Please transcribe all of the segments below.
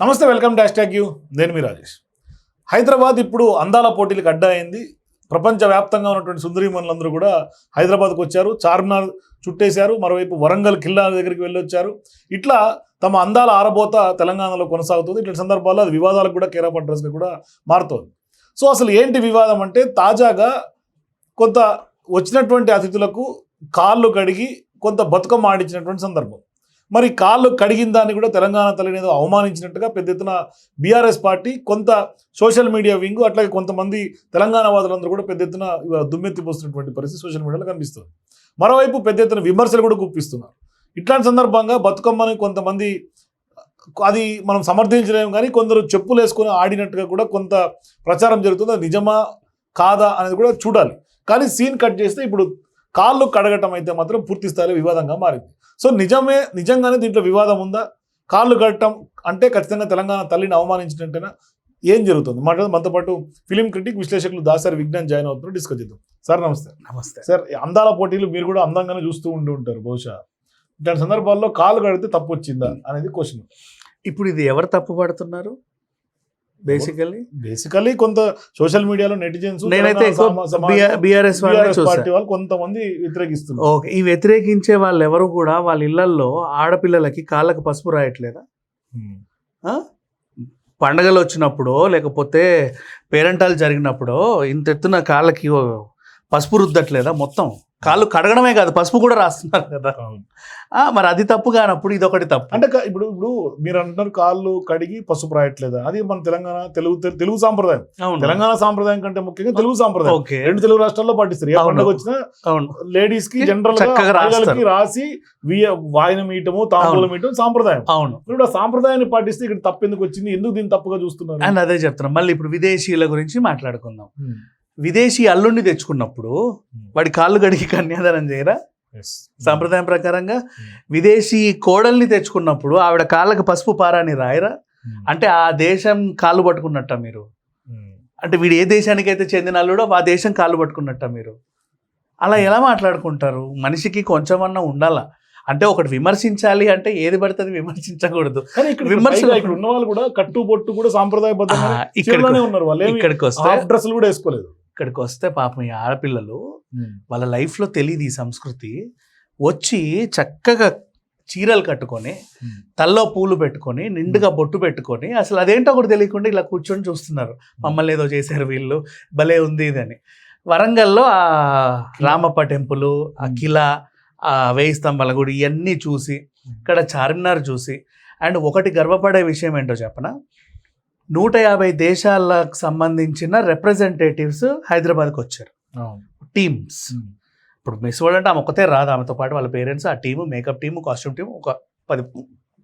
నమస్తే welcome dash tag you. నేను మీ రాజేష్. హైదరాబాద్ ఇప్పుడు అందాల పోటీలకు అడ్డా అయింది. ప్రపంచవ్యాప్తంగా ఉన్నటువంటి సుందరీమణులందరూ కూడా హైదరాబాద్కు వచ్చారు. చార్మినార్ చుట్టేశారు. మరోవైపు వరంగల్ ఖిల్లా దగ్గరికి వెళ్ళొచ్చారు. ఇట్లా తమ అందాల ఆరబోత తెలంగాణలో కొనసాగుతుంది. ఇట్లాంటి సందర్భాల్లో అది వివాదాలకు కూడా కేరాప్ అడ్రస్గా కూడా మారుతోంది. సో అసలు ఏంటి వివాదం అంటే తాజాగా కొంత వచ్చినటువంటి అతిథులకు కాళ్ళు కడిగి కొంత బతుకమ్మ ఆడించినటువంటి సందర్భం. మరి కాళ్ళు కడిగిన దాన్ని కూడా తెలంగాణ తల్లిని ఏదో అవమానించినట్టుగా పెద్ద ఎత్తున బీఆర్ఎస్ పార్టీ కొంత సోషల్ మీడియా వింగ్ అట్లాగే కొంతమంది తెలంగాణ వాదులందరూ కూడా పెద్ద ఎత్తున దుమ్మెత్తి పోస్తున్నటువంటి పరిస్థితి సోషల్ మీడియాలో కనిపిస్తుంది. మరోవైపు పెద్ద ఎత్తున విమర్శలు కూడా గుప్పిస్తున్నారు ఇట్లాంటి సందర్భంగా బతుకమ్మని కొంతమంది అది మనం సమర్థించలేము కానీ కొందరు చెప్పులు వేసుకొని ఆడినట్టుగా కూడా కొంత ప్రచారం జరుగుతుంది. అది నిజమా కాదా అనేది కూడా చూడాలి. కానీ సీన్ కట్ చేస్తే ఇప్పుడు కాళ్ళు కడగటం అయితే మాత్రం పూర్తి స్థాయిలో వివాదంగా మారింది. సో నిజమే నిజంగానే దీంట్లో వివాదం ఉందా? కాళ్ళు కట్టడం అంటే ఖచ్చితంగా తెలంగాణ తల్లిని అవమానించినట్టేనా? ఏం జరుగుతుంది? మాట మనతో పాటు ఫిలిం క్రిటిక్ విశ్లేషకులు దాసరి విజ్ఞాన్ జాయిన్ అవుతున్నారు. డిస్కస్ చేద్దాం. సార్ నమస్తే. నమస్తే. సార్ అందాల పోటీలు మీరు కూడా అందంగానే చూస్తూ ఉండి ఉంటారు బహుశా. ఇట్లాంటి సందర్భాల్లో కాలు కడితే తప్పు వచ్చిందా అనేది క్వశ్చన్. ఇప్పుడు ఇది ఎవరు తప్పు పడుతున్నారు? బేసికల్లీ బేసికలీ కొంత సోషల్ మీడియాలో నెటిజన్స్ నేనైతే బీఆర్ఎస్ పార్టీ వాళ్ళు కొంతమంది వ్యతిరేకిస్తున్నారు. ఓకే ఈ వ్యతిరేకించే వాళ్ళు ఎవరు కూడా వాళ్ళ ఇళ్ళల్లో ఆడపిల్లలకి కాళ్ళకు పసుపు రాయట్లేదా? పండగలు వచ్చినప్పుడు లేకపోతే పేరెంటాలు జరిగినప్పుడు ఇంత ఎత్తున కాళ్ళకి పసుపు రుద్దట్లేదా మొత్తం? కాళ్ళు కడగడమే కాదు పసుపు కూడా రాస్తున్నారు కదా. మరి అది తప్పు కానప్పుడు ఇది ఒకటి తప్పు. అంటే ఇప్పుడు ఇప్పుడు మీరు అంటున్నారు కాళ్ళు కడిగి పసుపు రాయట్లేదా? అది మన తెలంగాణ తెలుగు తెలుగు సాంప్రదాయం. తెలంగాణ సాంప్రదాయం కంటే ముఖ్యంగా తెలుగు సాంప్రదాయం. రెండు తెలుగు రాష్ట్రాల్లో పాటిస్తారు. ఏ అవును. పండుగ వచ్చినా లేడీస్కి జనరల్గా. రాసి వియ- వాయన మీయటము తాంబూలం మీయటం సాంప్రదాయం. అవును. ఇప్పుడు ఆ సాంప్రదాయాన్ని పాటిస్తే ఇక్కడ తప్పు ఎందుకు వచ్చింది? ఎందుకు దీన్ని తప్పుగా చూస్తున్నారు? అండ్ అదే చెప్తున్నాం. మళ్ళీ ఇప్పుడు విదేశీయుల గురించి మాట్లాడుకుందాం. విదేశీ అల్లుడిని తెచ్చుకున్నప్పుడు వాడి కాళ్ళు గడికి కన్యాదానం చేయరా. సాంప్రదాయం ప్రకారంగా విదేశీ కోడల్ని తెచ్చుకున్నప్పుడు ఆవిడ కాళ్ళకి పసుపు పారాని రాయరా. అంటే ఆ దేశం కాళ్ళు పట్టుకున్నట్ట మీరు. అంటే వీడు ఏ దేశానికి అయితే చెందిన అల్లుడో ఆ దేశం కాళ్ళు పట్టుకున్నట్ట మీరు? అలా ఎలా మాట్లాడుకుంటారు? మనిషికి కొంచెమన్నా ఉండాలా? అంటే ఒకటి విమర్శించాలి అంటే ఏది పడుతుంది విమర్శించకూడదు. విమర్శలు- ఇక్కడ ఉన్న వాళ్ళు కూడా కట్టు బొట్టు కూడా సాంప్రదాయబద్ధంగా ఉన్నారు వాళ్ళు. ఇక్కడికి వస్తే డ్రెస్సులు కూడా వేసుకోలేదు. ఇక్కడికి వస్తే పాపం ఈ ఆడపిల్లలు వాళ్ళ లైఫ్లో తెలియదు ఈ సంస్కృతి. వచ్చి చక్కగా చీరలు కట్టుకొని. తల్లో పూలు పెట్టుకొని నిండుగా బొట్టు పెట్టుకొని అసలు అదేంటో కూడా తెలియకుండా ఇలా కూర్చొని చూస్తున్నారు. మమ్మల్ని ఏదో చేశారు వీళ్ళు భలే ఉంది ఇదని. వరంగల్లో ఆ రామప్ప టెంపుల్ ఆ. కిలా ఆ వేయి స్తంభాల గుడి ఇవన్నీ చూసి ఇక్కడ చార్మినార్ చూసి అండ్ ఒకటి గర్వపడే విషయం ఏంటో చెప్పనా? నూట యాభై దేశాలకు సంబంధించిన రిప్రజెంటేటివ్స్ హైదరాబాద్కి వచ్చారు. టీమ్స్. ఇప్పుడు మిస్ వరల్డ్ అంటే ఆమె ఒకతే రాదు ఆమెతో పాటు వాళ్ళ పేరెంట్స్ ఆ team makeup team costume team ఒక పది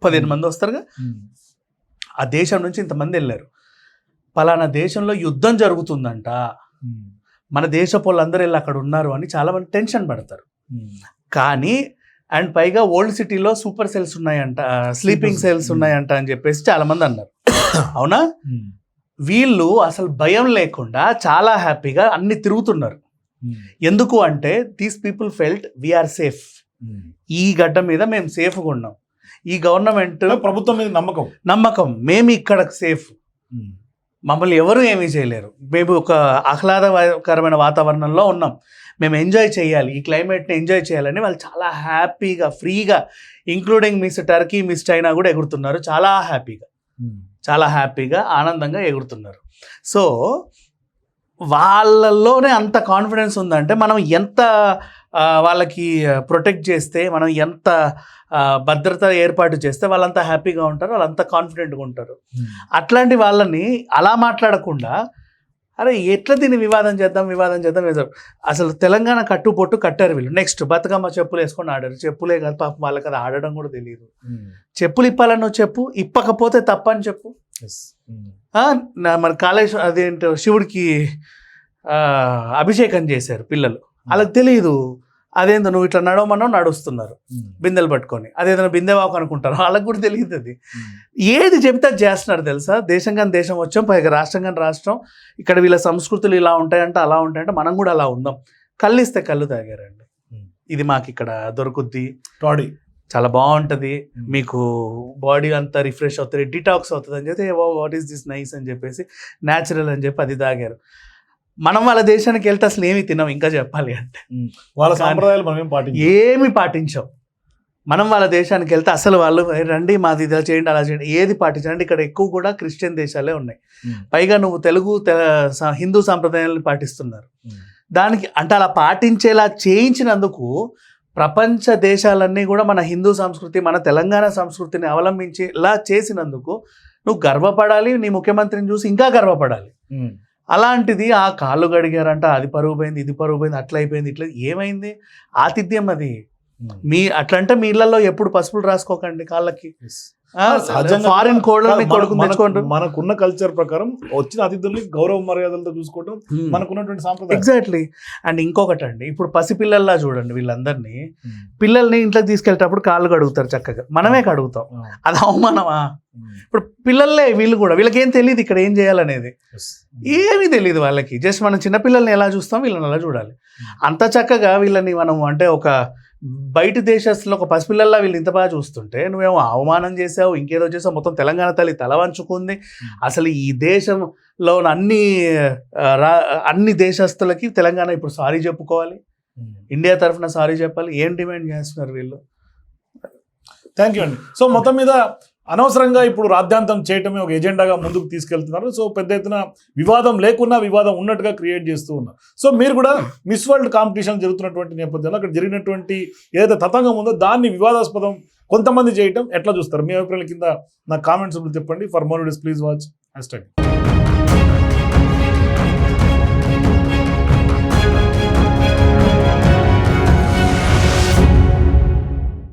పదిహేను మంది వస్తారుగా. ఆ దేశం నుంచి ఇంతమంది వెళ్ళారు పలానా దేశంలో యుద్ధం జరుగుతుందంట. మన దేశ వాళ్ళందరూ వెళ్ళి అక్కడ ఉన్నారు అని చాలా మంది టెన్షన్ పడతారు. కానీ అండ్ పైగా ఓల్డ్ సిటీలో సూపర్ సెల్స్ ఉన్నాయంట స్లీపింగ్. సెల్స్ ఉన్నాయంట అని చెప్పేసి చాలా మంది అన్నారు అవునా. వీళ్ళు అసలు భయం లేకుండా చాలా హ్యాపీగా అన్ని తిరుగుతున్నారు. ఎందుకు అంటే these people felt we are safe. ఈ గడ్డ మీద మేము సేఫ్గా ఉన్నాం ఈ గవర్నమెంట్ ప్రభుత్వం మీద నమ్మకం నమ్మకం మేము ఇక్కడ సేఫ్. మమ్మల్ని ఎవరు ఏమీ చేయలేరు. మేము ఒక ఆహ్లాదకరమైన వాతావరణంలో ఉన్నాం. మేము ఎంజాయ్ చేయాలి. ఈ క్లైమేట్ని ఎంజాయ్ చేయాలని వాళ్ళు చాలా హ్యాపీగా ఫ్రీగా including Miss Turkey Miss China కూడా ఎగురుతున్నారు. చాలా హ్యాపీగా ఉమ్. చాలా హ్యాపీగా ఆనందంగా ఎగురుతున్నారు. సో వాళ్ళల్లోనే అంత కాన్ఫిడెన్స్ ఉందంటే మనం ఎంత వాళ్ళకి ప్రొటెక్ట్ చేస్తే మనం ఎంత భద్రత ఏర్పాటు చేస్తే వాళ్ళంతా హ్యాపీగా ఉంటారు వాళ్ళంతా కాన్ఫిడెంట్గా ఉంటారు. ఉమ్. అట్లాంటి వాళ్ళని అలా మాట్లాడకుండా అరే ఎట్లా దీన్ని వివాదం చేద్దాం వివాదం చేద్దాం చేద్దాం అసలు తెలంగాణ కట్టు పొట్టు కట్టారు వీళ్ళు. నెక్స్ట్ బతుకమ్మ చెప్పులు వేసుకొని ఆడారు. చెప్పులే కాదు పాపం వాళ్ళకి అది ఆడడం కూడా తెలియదు ఉమ్. చెప్పులు ఇప్పాలని చెప్పు ఇప్పకపోతే తప్పని చెప్పు. మన కాళేశ్వర అదేంటో శివుడికి ఆ, అభిషేకం చేశారు పిల్లలు. వాళ్ళకి తెలియదు అదేందో నువ్వు ఇట్లా నడవమన్నావు నడుస్తున్నారు. ఉమ్. బిందెలు పట్టుకొని. అదేదైనా బిందెవాకు అనుకుంటారు. వాళ్ళకి కూడా తెలియదు అది. ఏది అది చేస్తున్నారు తెలుసా? దేశం కానీ దేశం వచ్చాం పైగా రాష్ట్రం కానీ రాష్ట్రం. ఇక్కడ వీళ్ళ సంస్కృతులు ఇలా ఉంటాయంటే అలా ఉంటాయంటే మనం కూడా అలా ఉందాం. కళ్ళు ఇస్తే కళ్ళు తాగారండి. Hmm. ఇది మాకు ఇక్కడ దొరుకుద్ది. టాడీ. చాలా బాగుంటుంది. మీకు బాడీ అంతా రిఫ్రెష్ అవుతుంది డిటాక్స్ అవుతుంది అని చెప్పి వాట్ ఈస్ దిస్ నైస్ అని చెప్పేసి న్యాచురల్ అని చెప్పి అది తాగారు. మనం వాళ్ళ దేశానికి వెళ్తే అసలు ఏమి తినాం ఇంకా చెప్పాలి అంటే. వాళ్ళ సాంప్రదాయాలు మనం ఏం పాటించాం ఏమి పాటించాం మనం వాళ్ళ దేశానికి వెళ్తే అసలు వాళ్ళు "ఏ, రండి మాది ఇలా చేయండి అలా చేయండి ఏది పాటించండి ఇక్కడ ఎక్కువ కూడా క్రిస్టియన్ దేశాలే ఉన్నాయి. పైగా నువ్వు తెలుగు హిందూ సాంప్రదాయాలను పాటిస్తున్నారు. దానికి అంటే అలా పాటించేలా చేయించినందుకు ప్రపంచ దేశాలన్నీ కూడా మన హిందూ సంస్కృతి మన తెలంగాణ సంస్కృతిని అవలంబించేలా చేసినందుకు నువ్వు గర్వపడాలి నీ ముఖ్యమంత్రిని చూసి ఇంకా గర్వపడాలి. అలాంటిది ఆ కాళ్ళు గడిగారంట అది పరుగు పోయింది ఇది పరుగు పోయింది అట్లా అయిపోయింది ఇట్లా ఏమైంది? ఆతిథ్యం అది మీ అట్లంటే మీ ఇళ్ళలో ఎప్పుడు పసుపులు రాసుకోకండి కాళ్ళకి. ఫారిన్ మన- కొడుకుని తెచ్చుకోండి మనకున్న కల్చర్ ప్రకారం వచ్చిన అతిథుల్ని గౌరవ మర్యాదలతో చూసుకోవటం మనకున్నటువంటి సాంప్రదాయం. ఎగ్జాక్ట్లీ అండ్ ఇంకొకటి అండి ఇప్పుడు పసిపిల్లల్లా చూడండి వీళ్ళందరినీ. పిల్లల్ని ఇంట్లోకి తీసుకెళ్ళేటప్పుడు కాళ్ళు కడుగుతారు చక్కగా. మనమే కడుగుతాం. అది అవమానమా? ఇప్పుడు పిల్లలే వీళ్ళు కూడా వీళ్ళకి ఏం తెలియదు ఇక్కడ ఏం చేయాలనేది. ఏమీ తెలియదు వాళ్ళకి. జస్ట్ మనం చిన్నపిల్లల్ని ఎలా చూస్తాం వీళ్ళని అలా చూడాలి. అంత చక్కగా వీళ్ళని మనం అంటే ఒక బయట దేశస్తులు ఒక పసిపిల్లల్లా వీళ్ళు ఇంత బాగా చూస్తుంటే నువ్వేమో అవమానం చేసావు ఇంకేదో చేసావు మొత్తం తెలంగాణ తల్లి తల వంచుకుంది. అసలు ఈ దేశంలో ఉన్న అన్ని రా అన్ని దేశస్తులకి తెలంగాణ ఇప్పుడు సారీ చెప్పుకోవాలి. ఇండియా తరఫున సారీ చెప్పాలి. ఏం డిమాండ్ చేస్తున్నారు వీళ్ళు? థ్యాంక్ యూ అండి. సో మొత్తం మీద అనవసరంగా ఇప్పుడు రాద్ధాంతం చేయటమే ఒక ఎజెండాగా ముందుకు తీసుకెళ్తున్నారు. సో పెద్ద ఎత్తున వివాదం లేకున్నా వివాదం ఉన్నట్టుగా క్రియేట్ చేస్తూ ఉన్నారు. సో మీరు కూడా మిస్ వరల్డ్ కాంపిటీషన్ జరుగుతున్నటువంటి నేపథ్యంలో అక్కడ జరిగినటువంటి ఏదైతే తతంగం ఉందో దాన్ని వివాదాస్పదం కొంతమంది చేయటం ఎట్లా చూస్తారు? మీ అభిప్రాయాల కింద నా కామెంట్స్ చెప్పండి. For more please watch. Hash